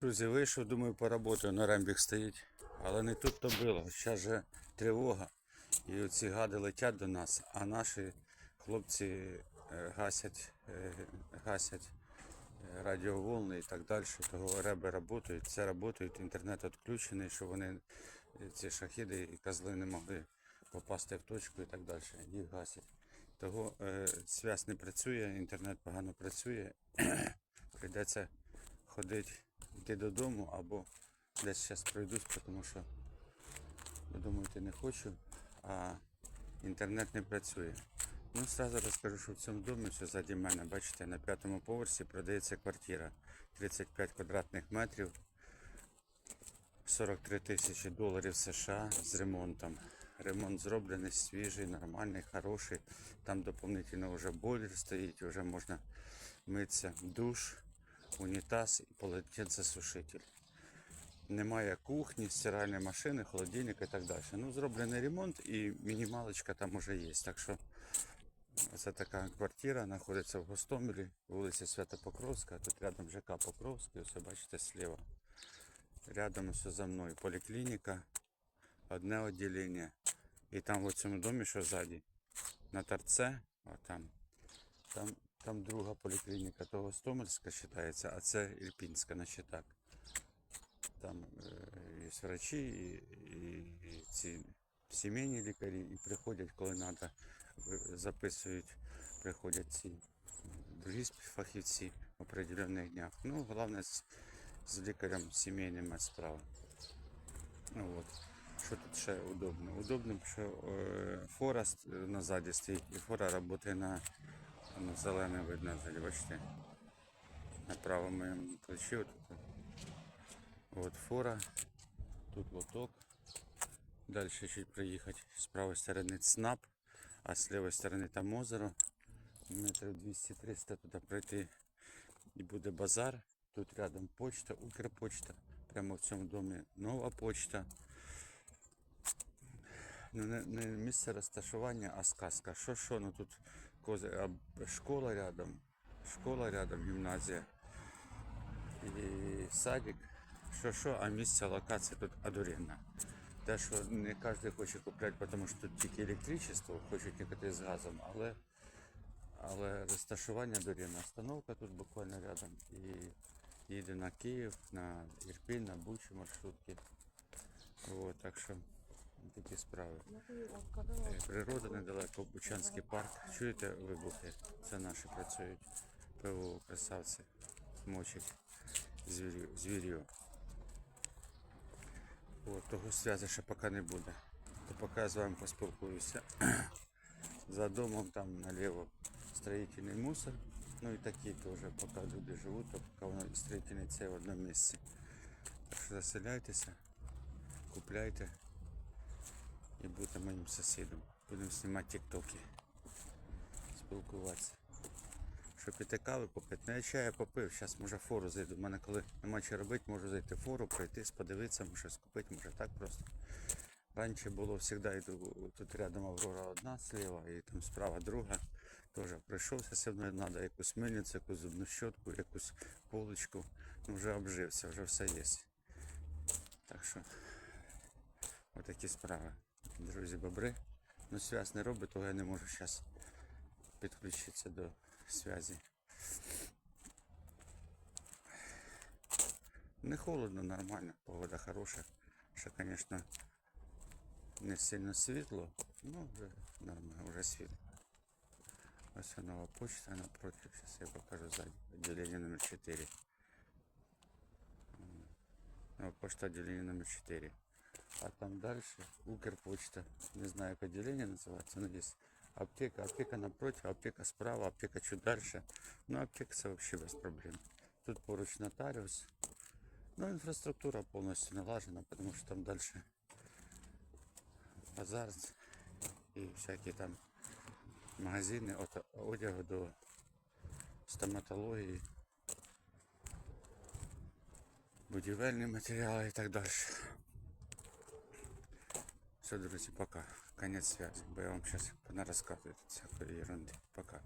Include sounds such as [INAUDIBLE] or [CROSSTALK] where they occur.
Друзі, вийшов, думаю, поработаю, на рембік стоїть. Але не тут то було. Зараз же тривога. І оці гади летять до нас, а наші хлопці е, гасять, е, гасять е, радіоволни і так далі. Того реби працюють, це працюють, інтернет відключений, щоб вони, ці шахіди і козли не могли попасти в точку і так далі. Їх гасять. Того зв'язь не працює, інтернет погано працює. [CLEARS THROAT] Прийдеться ходити, йти додому або десь зараз пройдусь, тому що ви думаєте, не хочу, а інтернет не працює. Ну, сразу розкажу, що в цьому домі, що ззаді мене, бачите, на п'ятому поверсі продається квартира 35 квадратних метрів, 43 тисячі доларів США з ремонтом. Ремонт зроблений, свіжий, нормальний, хороший. Там доповнительно вже бойлер стоїть, вже можна митися, душ, унітаз і полотенцесушитель. Немає кухні, стиральної машини, холодильника і так далі. Ну, зроблений ремонт і мінімалочка там уже є. Так що це така квартира, знаходиться в Гостомелі, вулиця Свято-Покровська. Тут рядом ЖК Покровський, ось бачите слева. Рядом все за мною поліклініка, одне відділення. І там в цьому домі, що ззаді, на торце, а там, там, там друга поліклініка, то Гостомельська вважається, а це Ірпінська, значить так. Там е, є врачі і, і, і ці сімейні лікарі, і приходять, коли треба, записують, приходять ці другі фахівці в определених днях. Ну, головне з, з лікарем сімейним мати справи. Ну, от. Що тут ще удобно? Удобно, що е, фора ст- назаді стоїть, і фора працює на, на зелене видно, ззаді, бачите? На правому плечі. От, от фора, тут лоток. Далі чуть проїхати. З правої сторони ЦНАП, а з лівої сторони там озеро. Метрів 200-300 туди пройти і буде базар. Тут рядом почта, Укрпочта. Прямо в цьому домі нова почта. Ну, не, не місце розташування, а сказка. Що що, ну тут кози, а школа рядом, школа рядом, гімназія і садик. Що що, а місце локація тут одуренна. Те, що не кожен хоче купляти, тому що тут тільки електричество, хочуть їхати з газом, але, але розташування дорівна. Остановка тут буквально рядом. І їде на Київ, на Ірпінь, на Бучу маршрутки. От, так що такі справи. Е, Природа недалеко, Бучанський парк. Чуєте вибухи? Це наші працюють. ПВО, красавці. Мочать звірю. того зв'язку ще поки не буде. То поки я з вами поспілкуюся. [CLEARS THROAT] За домом там наліво строїтельний мусор. Ну і такі теж, поки люди живуть, то поки воно строїтельний це в одному місці. Так що заселяйтеся, купляйте і будьте моїм сусідом. Будемо знімати тіктоки, спілкуватися. Щоб піти кави попити. Ну я чаю попив, зараз може фору зайду. У мене коли нема що робити, можу зайти в фору, пройтись, подивитися, може щось купити, може так просто. Раніше було завжди йду, тут рядом Аврора одна сліва і там справа друга. Теж пройшовся все одно треба якусь мильницю, якусь зубну щотку, якусь полочку. Ну вже обжився, вже все є. Так що отакі справи. Друзі, бобри. Ну связь не робить, того я не можу зараз підключитися до зв'язі. Не холодно, нормально, погода хороша. Ще, звісно, не сильно світло, ну вже нормально, вже світло. Ось нова почта напротив. Сейчас я покажу сзади. Отделение номер 4. Нова почта отделение номер 4. А там дальше Укрпочта. Не знаю, как отделение называется, но здесь аптека. Аптека напротив, аптека справа, аптека чуть дальше. Ну, аптека це вообще без проблем. Тут поруч нотариус. Ну, инфраструктура полностью налажена, потому что там дальше базар и всякие там магазини від одягу до стоматології, будівельні матеріали і так далі. Все, друзья, пока. Конец связи, я вам сейчас розказую всякої ерунди. Пока.